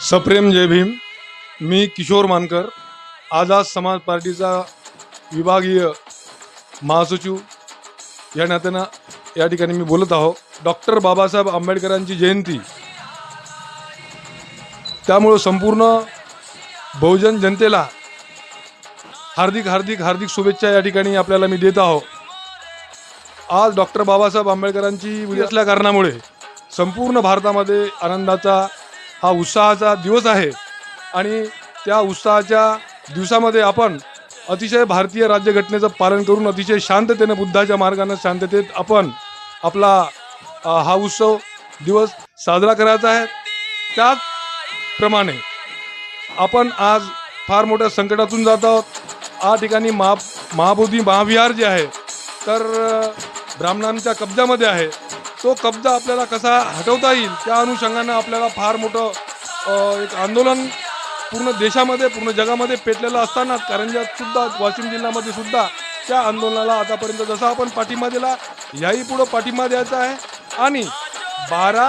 सप्रेम जय भीम. मी किशोर मानकर. आझाद समाज पार्टीचा विभागीय महासचिव या नात्यानं या ठिकाणी मी बोलत आहो. डॉक्टर बाबासाहेब आंबेडकरांची जयंती. त्यामुळं संपूर्ण बहुजन जनतेला हार्दिक हार्दिक हार्दिक शुभेच्छा या ठिकाणी आपल्याला मी देत आहो. आज डॉक्टर बाबासाहेब आंबेडकरांची असल्या कारणामुळे संपूर्ण भारतामध्ये आनंदाचा हा उत्साहाचा दिवस आहे. आणि त्या उत्साहाच्या दिवसामध्ये आपण अतिशय भारतीय राज्यघटनेचं पालन करून अतिशय शांततेनं बुद्धाच्या मार्गानं शांततेत आपण आपला हा उत्सव दिवस साजरा करायचा आहे. त्याचप्रमाणे आपण आज फार मोठ्या संकटातून जात आहोत. या ठिकाणी महा महाबोधी महाविहार जे आहे तर ब्राह्मणांच्या कब्जामध्ये आहे. तो कब्जा आपल्याला कसा हटवता येईल त्या अनुषंगानं आपल्याला फार मोठं एक आंदोलन पूर्ण देशामध्ये पूर्ण जगामध्ये पेटलेलं असताना कारंजात सुद्धा वाशिम जिल्ह्यामध्ये सुद्धा त्या आंदोलनाला आतापर्यंत जसा आपण पाठिंबा दिला याही पुढं पाठिंबा द्यायचा आहे. आणि बारा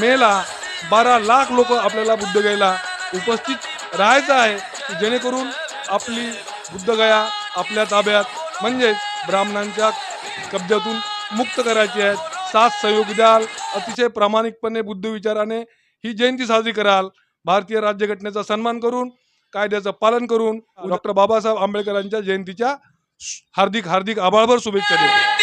मेला बारा लाख लोक आपल्याला बुद्धगयेला उपस्थित राहायचं आहे जेणेकरून आपली बुद्धगया आपल्या ताब्यात म्हणजेच ब्राह्मणांच्या कब्जातून मुक्त करायची आहेत. साथ सहयोग द्याल अतिशय प्रामाणिकपणे बुद्ध विचाराने ही जयंती साजरी कराल. भारतीय राज्यघटनेचा सन्मान करून कायद्याचं पालन करून डॉक्टर बाबासाहेब आंबेडकरांच्या जयंतीच्या हार्दिक हार्दिक आभाळभर शुभेच्छा देऊ